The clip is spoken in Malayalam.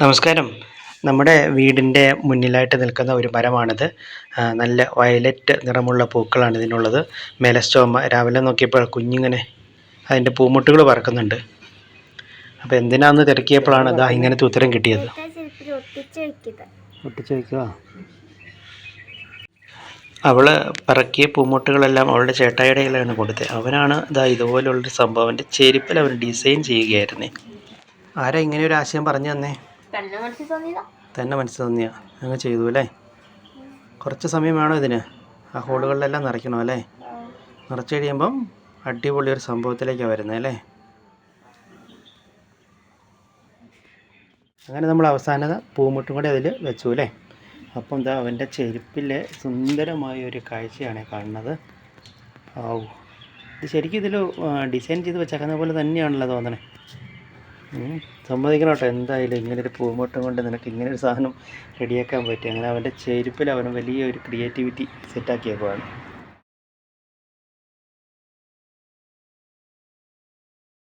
നമസ്കാരം. നമ്മുടെ വീടിന്റെ മുന്നിലായിട്ട് നിൽക്കുന്ന ഒരു മരമാണിത്. നല്ല വയലറ്റ് നിറമുള്ള പൂക്കളാണ് ഇതിനുള്ളത്. മെലസ്റ്റോമ രാവിലെ നോക്കിയപ്പോൾ കുഞ്ഞിങ്ങനെ അതിന്റെ പൂമുട്ടുകൾ പറക്കുന്നുണ്ട്. അപ്പോൾ എന്തിനാന്ന് തിരക്കിയപ്പോഴാണ് ഇതാ ഇങ്ങനത്തെ ഉത്തരം കിട്ടിയത്. അവൾ പറക്കിയ പൂമുട്ടുകളെല്ലാം അവളുടെ ചേട്ടായിയുടെ കയ്യിലാണ് കൊടുത്തത്. അവനാണ് ഇതാ ഇതുപോലുള്ളൊരു സംഭവം. എന്റെ ചെരുപ്പിൽ അവൻ ഡിസൈൻ ചെയ്യുകയായിരുന്നേ. ആരാ ഇങ്ങനെ ഒരു ആശയം പറഞ്ഞു തന്നേ? തന്നെ മനസ്സിൽ തോന്നിയതാ? തന്നെ അങ്ങ് ചെയ്തു അല്ലേ? കുറച്ച് സമയം വേണോ ഇതിന്? ആ ഹോളുകളിലെല്ലാം നിറയ്ക്കണോ അല്ലേ? നിറച്ച് കഴിയുമ്പം അടിപൊളി ഒരു സംഭവത്തിലേക്കാണ് വരുന്നത് അല്ലേ? അങ്ങനെ നമ്മൾ അവസാന പൂമുട്ടും കൂടി അതിൽ വെച്ചു അല്ലേ? അപ്പം എന്താ അവന്റെ ചെരുപ്പിലെ സുന്ദരമായ ഒരു കാഴ്ചയാണ് കാണുന്നത്. ആവു ഇത് ശരിക്കും ഇതിൽ ഡിസൈൻ ചെയ്ത് വെച്ചേക്കുന്ന പോലെ തന്നെയാണല്ലോ തോന്നണേ. സമ്മതിക്കണം കേട്ടോ എന്തായാലും ഇങ്ങനെ ഒരു പൂമുട്ടം കൊണ്ട് നിനക്ക് ഇങ്ങനെ ഒരു സാധനം റെഡിയാക്കാൻ പറ്റി. അങ്ങനെ അവന്റെ ചെരുപ്പിൽ അവൻ വലിയൊരു ക്രിയേറ്റിവിറ്റി സെറ്റാക്കിയേക്കുവാണ്